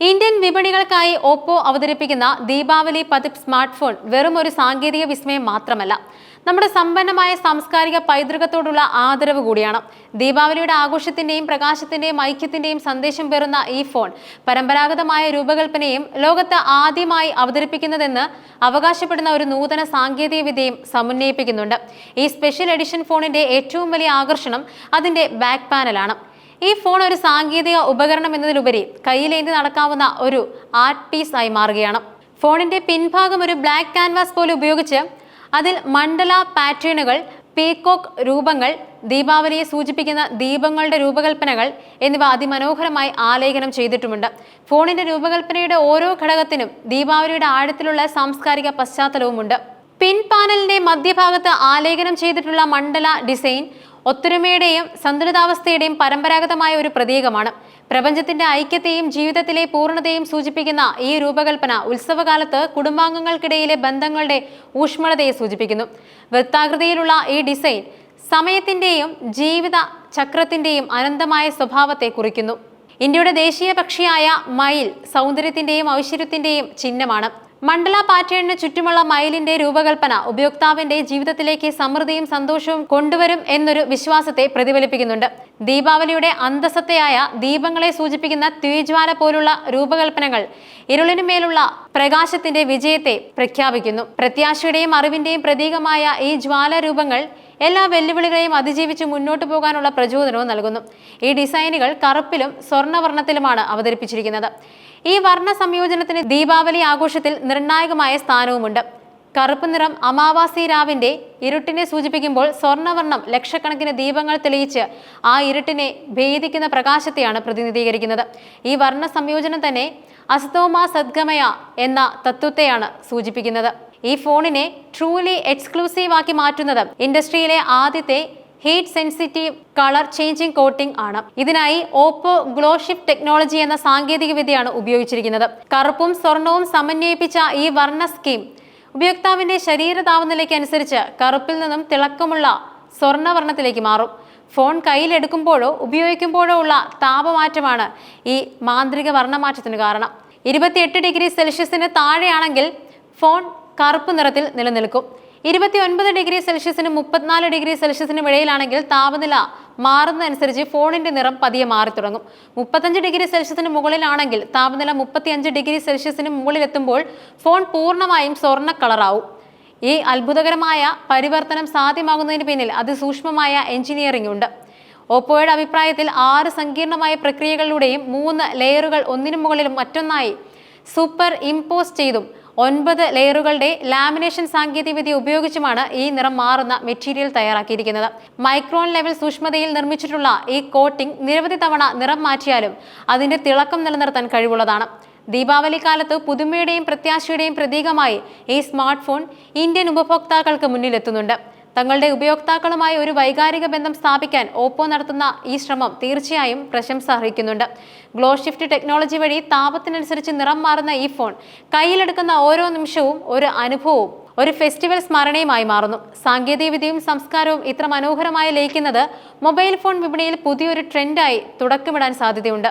Indian വിപണികൾക്കായി Oppo അവതരിപ്പിക്കുന്ന ദീപാവലി പതിപ്പ് smart phone വെറും ഒരു സാങ്കേതിക വിസ്മയം മാത്രമല്ല. നമ്മുടെ സമ്പന്നമായ സാംസ്കാരിക പൈതൃകത്തോടുള്ള ആദരവ് കൂടിയാണ്. ദീപാവലിയുടെ ആഘോഷത്തിന്റെയും പ്രകാശത്തിന്റെയും ഐക്യത്തിന്റെയും സന്ദേശം പേറുന്ന ഈ ഫോൺ പരമ്പരാഗതമായ രൂപകൽപ്പനയും ലോകത്ത് ആദ്യമായി അവതരിപ്പിക്കുന്നതെന്ന് അവകാശപ്പെടുന്ന ഒരു നൂതന സാങ്കേതിക വിദ്യയും സമന്വയിപ്പിക്കുന്നുണ്ട്. ഈ സ്പെഷ്യൽ എഡിഷൻ ഫോണിന്റെ ഏറ്റവും വലിയ ആകർഷണം അതിന്റെ ബാക്ക് പാനലാണ്. ഈ ഫോൺ ഒരു സാങ്കേതിക ഉപകരണം എന്നതിലുപരി കയ്യിലേന്തി നടക്കാവുന്ന ഒരു ആർട്ട് പീസ് ആയി മാറുകയാണ്. ഫോണിന്റെ പിൻഭാഗം ഒരു ബ്ലാക്ക് ക്യാൻവാസ് പോലെ ഉപയോഗിച്ച് അതിൽ മണ്ഡല പാറ്റേണുകൾ പീകോക്ക് രൂപങ്ങൾ ദീപാവലിയെ സൂചിപ്പിക്കുന്ന ദീപങ്ങളുടെ രൂപകൽപ്പനകൾ എന്നിവ അതിമനോഹരമായി ആലേഖനം ചെയ്തിട്ടുമുണ്ട്. ഫോണിന്റെ രൂപകൽപ്പനയുടെ ഓരോ ഘടകത്തിനും ദീപാവലിയുടെ ആഴത്തിലുള്ള സാംസ്കാരിക പശ്ചാത്തലവുമുണ്ട്. പിൻപാനലിന്റെ മധ്യഭാഗത്ത് ആലേഖനം ചെയ്തിട്ടുള്ള മണ്ഡല ഡിസൈൻ ഒത്തൊരുമയുടെയും സന്തുലിതാവസ്ഥയുടെയും പരമ്പരാഗതമായ ഒരു പ്രതീകമാണ്. പ്രപഞ്ചത്തിന്റെ ഐക്യത്തെയും ജീവിതത്തിലെ പൂർണതയും സൂചിപ്പിക്കുന്ന ഈ രൂപകൽപ്പന ഉത്സവകാലത്ത് കുടുംബാംഗങ്ങൾക്കിടയിലെ ബന്ധങ്ങളുടെ ഊഷ്മളതയെ സൂചിപ്പിക്കുന്നു. വൃത്താകൃതിയിലുള്ള ഈ ഡിസൈൻ സമയത്തിന്റെയും ജീവിത ചക്രത്തിന്റെയും അനന്തമായ സ്വഭാവത്തെ കുറിക്കുന്നു. ഇന്ത്യയുടെ ദേശീയ പക്ഷിയായ മയിൽ സൗന്ദര്യത്തിന്റെയും ഐശ്വര്യത്തിന്റെയും ചിഹ്നമാണ്. മണ്ഡല പാറ്റേണിന് ചുറ്റുമുള്ള മയിലിന്റെ രൂപകൽപ്പന ഉപയോക്താവിന്റെ ജീവിതത്തിലേക്ക് സമൃദ്ധിയും സന്തോഷവും കൊണ്ടുവരും എന്നൊരു വിശ്വാസത്തെ പ്രതിഫലിപ്പിക്കുന്നുണ്ട്. ദീപാവലിയുടെ അന്തസത്തയായ ദീപങ്ങളെ സൂചിപ്പിക്കുന്ന തീജ്വാല പോലുള്ള രൂപകൽപ്പനകൾ ഇരുളിനുമേലുള്ള പ്രകാശത്തിന്റെ വിജയത്തെ പ്രഖ്യാപിക്കുന്നു. പ്രത്യാശയുടെയും അറിവിന്റെയും പ്രതീകമായ ഈ ജ്വാല രൂപങ്ങൾ എല്ലാ വെല്ലുവിളികളെയും അതിജീവിച്ച് മുന്നോട്ട് പോകാനുള്ള പ്രചോദനവും നൽകുന്നു. ഈ ഡിസൈനുകൾ കറുപ്പിലും സ്വർണവർണത്തിലുമാണ് അവതരിപ്പിച്ചിരിക്കുന്നത്. ഈ വർണ സംയോജനത്തിന് ദീപാവലി ആഘോഷത്തിൽ നിർണായകമായ സ്ഥാനവുമുണ്ട്. കറുപ്പ് നിറം അമാവാസി രാവിന്റെ ഇരുട്ടിനെ സൂചിപ്പിക്കുമ്പോൾ സ്വർണവർണം ലക്ഷക്കണക്കിന് ദീപങ്ങൾ തെളിയിച്ച് ആ ഇരുട്ടിനെ ഭേദിക്കുന്ന പ്രകാശത്തെയാണ് പ്രതിനിധീകരിക്കുന്നത്. ഈ വർണ സംയോജനം തന്നെ അസ്തോമ സദ്ഗമയ എന്ന തത്വത്തെയാണ് സൂചിപ്പിക്കുന്നത്. ഈ ഫോണിനെ ട്രൂലി എക്സ്ക്ലൂസീവ് ആക്കി മാറ്റുന്നത് ഇൻഡസ്ട്രിയിലെ ആദ്യത്തെ heat sensitive colour changing coating ആണ്. ഇതിനായി ഓപ്പോ ഗ്ലോ ഷിഫ്റ്റ് ടെക്നോളജി എന്ന സാങ്കേതിക വിദ്യയാണ് ഉപയോഗിച്ചിരിക്കുന്നത്. കറുപ്പും സ്വർണവും സമന്വയിപ്പിച്ച ഈ വർണ സ്കീം ഉപയോക്താവിന്റെ ശരീര താപനിലയ്ക്ക് അനുസരിച്ച് കറുപ്പിൽ നിന്നും തിളക്കമുള്ള സ്വർണവർണത്തിലേക്ക് മാറും. ഫോൺ കയ്യിലെടുക്കുമ്പോഴോ ഉപയോഗിക്കുമ്പോഴോ ഉള്ള താപമാറ്റമാണ് ഈ മാന്ത്രിക വർണമാറ്റത്തിന് കാരണം. ഇരുപത്തിയെട്ട് ഡിഗ്രി സെൽഷ്യസിന് താഴെയാണെങ്കിൽ ഫോൺ കറുപ്പ് നിറത്തിൽ നിലനിൽക്കും. ഇരുപത്തി ഒൻപത് ഡിഗ്രി സെൽഷ്യസിനും മുപ്പത്തിനാല് ഡിഗ്രി സെൽഷ്യസിനും ഇടയിലാണെങ്കിൽ താപനില മാറുന്നതനുസരിച്ച് ഫോണിന്റെ നിറം പതിയെ മാറി തുടങ്ങും. മുപ്പത്തഞ്ച് ഡിഗ്രി സെൽഷ്യസിന് മുകളിലാണെങ്കിൽ താപനില മുപ്പത്തിയഞ്ച് ഡിഗ്രി സെൽഷ്യസിന് മുകളിലെത്തുമ്പോൾ ഫോൺ പൂർണമായും സ്വർണ കളറാവും. ഈ അത്ഭുതകരമായ പരിവർത്തനം സാധ്യമാകുന്നതിന് പിന്നിൽ അതിസൂക്ഷ്മമായ എഞ്ചിനീയറിംഗ് ഉണ്ട്. ഓപ്പോയുടെ അഭിപ്രായത്തിൽ ആറ് സങ്കീർണമായ പ്രക്രിയകളിലൂടെയും മൂന്ന് ലെയറുകൾ ഒന്നിനു മുകളിലും മറ്റൊന്നായി സൂപ്പർ ഇമ്പോസ് ചെയ്തും ഒൻപത് ലെയറുകളുടെ ലാമിനേഷൻ സാങ്കേതികവിദ്യ ഉപയോഗിച്ചുമാണ് ഈ നിറം മാറുന്ന മെറ്റീരിയൽ തയ്യാറാക്കിയിരിക്കുന്നത്. മൈക്രോൺ ലെവൽ സൂക്ഷ്മതയിൽ നിർമ്മിച്ചിട്ടുള്ള ഈ കോട്ടിംഗ് നിരവധി തവണ നിറം മാറ്റിയാലും അതിന്റെ തിളക്കം നിലനിർത്താൻ കഴിവുള്ളതാണ്. ദീപാവലി കാലത്ത് പുതുമയുടെയും പ്രത്യാശയുടെയും പ്രതീകമായി ഈ സ്മാർട്ട് ഫോൺ ഇന്ത്യൻ ഉപഭോക്താക്കൾക്ക് മുന്നിലെത്തുന്നുണ്ട്. തങ്ങളുടെ ഉപയോക്താക്കളുമായി ഒരു വൈകാരിക ബന്ധം സ്ഥാപിക്കാൻ ഓപ്പോ നടത്തുന്ന ഈ ശ്രമം തീർച്ചയായും പ്രശംസ അർഹിക്കുന്നുണ്ട്. ഗ്ലോ ഷിഫ്റ്റ് ടെക്നോളജി വഴി താപത്തിനനുസരിച്ച് നിറം മാറുന്ന ഈ ഫോൺ കയ്യിലെടുക്കുന്ന ഓരോ നിമിഷവും ഒരു അനുഭവവും ഒരു ഫെസ്റ്റിവൽ സ്മരണയുമായി മാറുന്നു. സാങ്കേതികവിദ്യയും സംസ്കാരവും ഇത്ര മനോഹരമായി ലയിക്കുന്നത് മൊബൈൽ ഫോൺ വിപണിയിൽ പുതിയൊരു ട്രെൻഡായി തുടക്കമിടാൻ സാധ്യതയുണ്ട്.